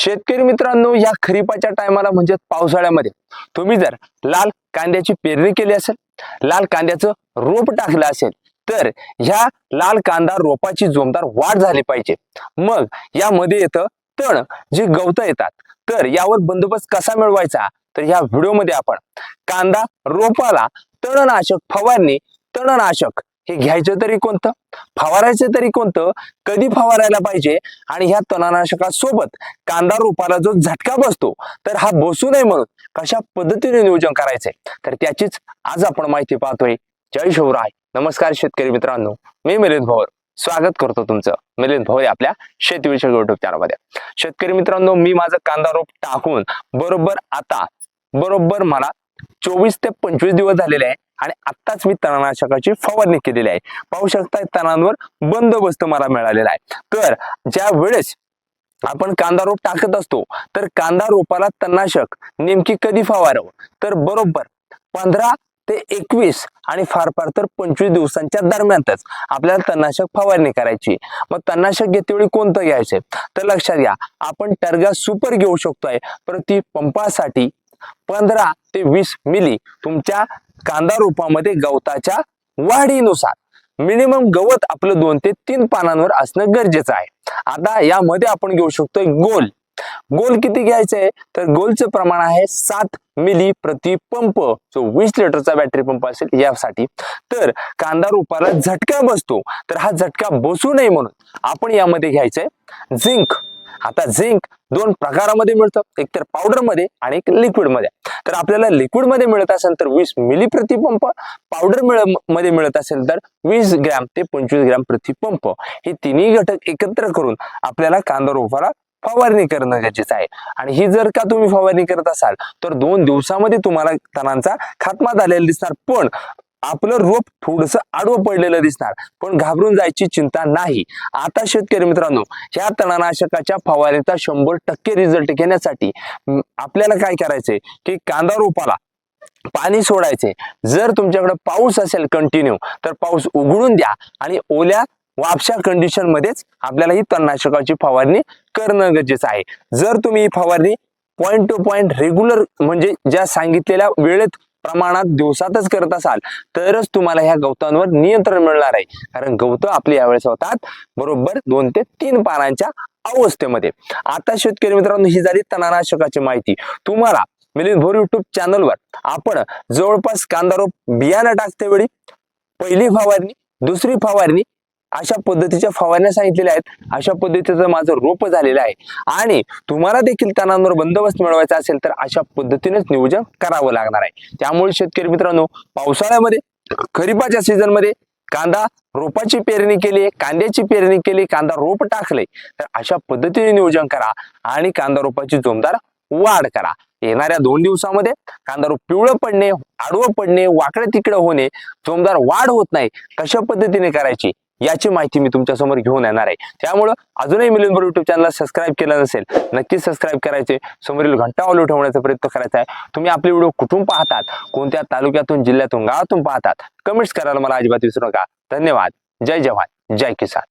शेतकरी मित्रांनो या खरीपाच्या टायमाला म्हणजे पावसाळ्यामध्ये तुम्ही जर लाल कांद्याची पेरणी केली असेल लाल कांद्याचं रोप टाकलं असेल तर ह्या लाल कांदा रोपाची जोमदार वाढ झाली पाहिजे. मग यामध्ये येतं तण जी गवतं येतात. तर यावर बंदोबस्त कसा मिळवायचा? तर ह्या व्हिडिओमध्ये आपण कांदा रोपाला तणनाशक फवारणी तणनाशक हे घ्यायचं तरी कोणतं? फवारायचं तरी कोणतं? कधी फवारायला पाहिजे? आणि ह्या तणनाशकासोबत कांदा रोपाला जो झटका बसतो तर हा बसू नये म्हणून कशा पद्धतीने नियोजन करायचंय? तर त्याचीच आज आपण माहिती पाहतोय. जय शिवराय. नमस्कार शेतकरी मित्रांनो. मी मिलिंद भवर स्वागत करतो तुमचं. मिलिंद भवर आपल्या शेतीविषयक युट्यूब चॅनलमध्ये शेतकरी मित्रांनो मी माझं कांदा रोप टाकून बरोबर आता बरोबर मला चोवीस ते पंचवीस दिवस झालेले आहे. आणि आत्ताच मी तणनाशकाची फवारणी केलेली आहे. पाहू शकता तणांवर बंदोबस्त मला मिळालेला आहे. तर ज्या वेळेस आपण कांदा रोप टाकत असतो तर कांदा रोपाला तणनाशक नेमकी कधी फवारावं? तर बरोबर पंधरा ते एकवीस आणि फार फार तर पंचवीस दिवसांच्या दरम्यानच आपल्याला तणनाशक फवारणी करायची. मग तणनाशक घेतेवेळी कोणतं घ्यायचंय तर लक्षात घ्या आपण टर्गा सुपर घेऊ शकतोय. प्रति पंपासाठी पंधरा ते वीस मिली तुमच्या कांदा रोपामध्ये गवताच्या वाढीनुसार. मिनिमम गवत आपलं दोन ते तीन पानांवर असणं गरजेचं आहे. आता यामध्ये आपण घेऊ शकतोय गोल. गोल किती घ्यायचंय? तर गोलचं प्रमाण आहे सात मिली प्रति पंप. जो वीस लिटरचा बॅटरी पंप असेल यासाठी. तर कांदा रोपाला झटका बसतो. तर हा झटका बसू नये म्हणून आपण यामध्ये घ्यायचंय झिंक आता झिंक दोन प्रकारामध्ये मिळतं. एक तर पावडरमध्ये आणि एक लिक्विडमध्ये. तर आपल्याला लिक्विडमध्ये मिळत असेल तर वीस मिली प्रतिपंप पावडर मिळमध्ये मिळत असेल तर वीस ग्रॅम ते पंचवीस ग्रॅम प्रतिपंप हे तिन्ही घटक एकत्र करून आपल्याला कांदा रोपाला फवारणी करणं गरजेचं आहे. आणि ही जर का तुम्ही फवारणी करत असाल तर दोन दिवसामध्ये तुम्हाला तणांचा खात्मा झालेला दिसणार. पण आपलं रोप थोडस आडवं पडलेलं दिसणार पण घाबरून जायची चिंता नाही. आता शेतकरी मित्रांनो ह्या तणनाशकाच्या फवारणीचा शंभर टक्के रिझल्ट घेण्यासाठी आपल्याला काय करायचंय? की कांदा रोपाला पाणी सोडायचे जर तुमच्याकडे पाऊस असेल कंटिन्यू तर पाऊस उघडून द्या आणि ओल्या वापशा कंडिशन मध्येच आपल्याला ही तणनाशकाची फवारणी करणं गरजेचं आहे. जर तुम्ही ही फवारणी पॉईंट टू पॉईंट रेग्युलर म्हणजे ज्या सांगितलेल्या वेळेत प्रमाणात दिवसातच करत असाल तरच तुम्हाला ह्या गवतांवर नियंत्रण मिळणार आहे. कारण गवत आपली यावेळेस होतात बरोबर दोन ते तीन पानांच्या अवस्थेमध्ये. आता शेतकरी मित्रांनो ही झाली तणनाशकाची माहिती. तुम्हाला मिलिंद भोर युट्यूब चॅनलवर आपण जवळपास कांदा रोप बियाणं टाकते वेळी. पहिली फवारणी दुसरी फवारणी अशा पद्धतीच्या फवारण्या सांगितलेल्या आहेत. अशा पद्धतीचं माझं रोप झालेलं आहे. आणि तुम्हाला देखील तणांवर बंदोबस्त मिळवायचा असेल तर अशा पद्धतीनेच नियोजन करावं लागणार आहे. त्यामुळे शेतकरी मित्रांनो पावसाळ्यामध्ये खरीपाच्या सीझनमध्ये कांदा रोपाची पेरणी केली कांद्याची पेरणी केली कांदा रोप टाकले तर अशा पद्धतीने नियोजन करा आणि कांदा रोपाची जोमदार वाढ करा. येणाऱ्या दोन दिवसामध्ये कांदा रोप पिवळं पडणे आडवं पडणे वाकडे तिकडं होणे जोमदार वाढ होत नाही कशा पद्धतीने करायची. याची माहिती मी तुमच्यासमोर घेऊन येणार आहे. त्यामुळं अजूनही मिलियन युट्यूब चॅनलला सबस्क्राईब केलं नसेल नक्कीच सबस्क्राईब करायचे. समोरील घंटा ऑलू ठेवण्याचा प्रयत्न करायचा आहे. तुम्ही आपले व्हिडिओ कुठून पाहतात कोणत्या तालुक्यातून जिल्ह्यातून गावातून पाहतात कमेंट्स करायला मला अजिबात विसरू नका. धन्यवाद. जय जवान. जय किसान.